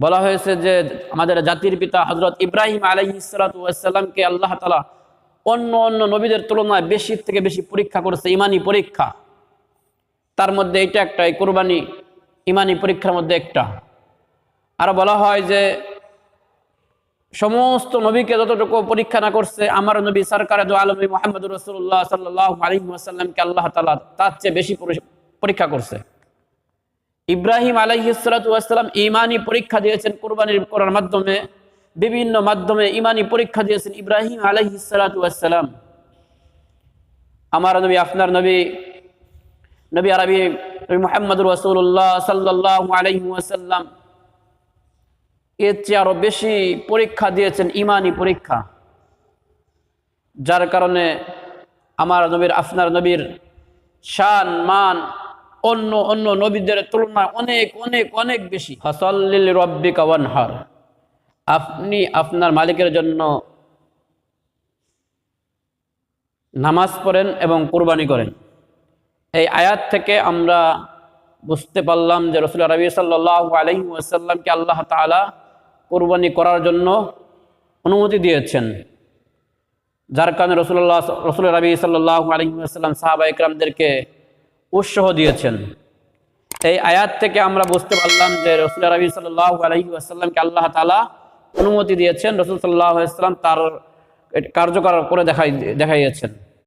বলা হয়েছে যে আমাদের জাতির পিতা হজরত ইব্রাহিম আলহিসাল্লামকে আল্লাহ তালা অন্য অন্য নবীদের তুলনায় বেশি থেকে বেশি পরীক্ষা করেছে, ইমানি পরীক্ষা। তার মধ্যে এটা একটা, এই কোরবানি ইমানি পরীক্ষার মধ্যে একটা। আর বলা হয় যে সমস্ত নবীকে যতটুকু পরীক্ষা না করছে, আমার নবী সরকার আলমী মোহাম্মদ রসুল্লাহ সাল্লাহ আলী আসাল্লামকে আল্লাহ তালা তার চেয়ে বেশি পরি- পরীক্ষা করছে। ইব্রাহিম আলাইহিসালাম ইমানি পরীক্ষা দিয়েছেন কোরবানির করার মাধ্যমে, বিভিন্ন মাধ্যমে ইমানি পরীক্ষা দিয়েছেন ইব্রাহিম আলাইহিসালাম আমার নবী, আপনার নবী নবী আরবি নবী মোহাম্মদ রসুল্লাহ সাল্লাহ আলাইসাল্লাম এর চেয়ে আরও বেশি পরীক্ষা দিয়েছেন ইমানি পরীক্ষা। যার কারণে আমার নবীর, আপনার নবীর শান, মান অন্য অন্য নবীদের তুলনায় অনেক অনেক অনেক বেশি। ফসল্লিল রব্বিকা ওয়ানহার। আপনি আপনার মালিকের জন্য নামাজ পড়েন এবং কোরবানি করেন। এই আয়াত থেকে আমরা বুঝতে পারলাম যে রসুল রবি সাল্লাহ আলহি ওয়াসাল্লামকে আল্লাহ তালা কোরবানি করার জন্য অনুমতি দিয়েছেন। যার কারণে রসুল্লাহ রসুল রবি সাল্লাহ আলহি ওয়াসাল্লাম সাহাবা ইকরামদেরকে উৎসাহ দিয়েছেন। এই আয়াত থেকে আমরা বুঝতে পারলাম যে রসুল রবি সাল্লাহ আলহি আল্লাহ তালা অনুমতি দিয়েছেন। রসুল সাল্লাহ ইসলাম তার কার্যকর করে দেখাই দেখাইয়েছেন।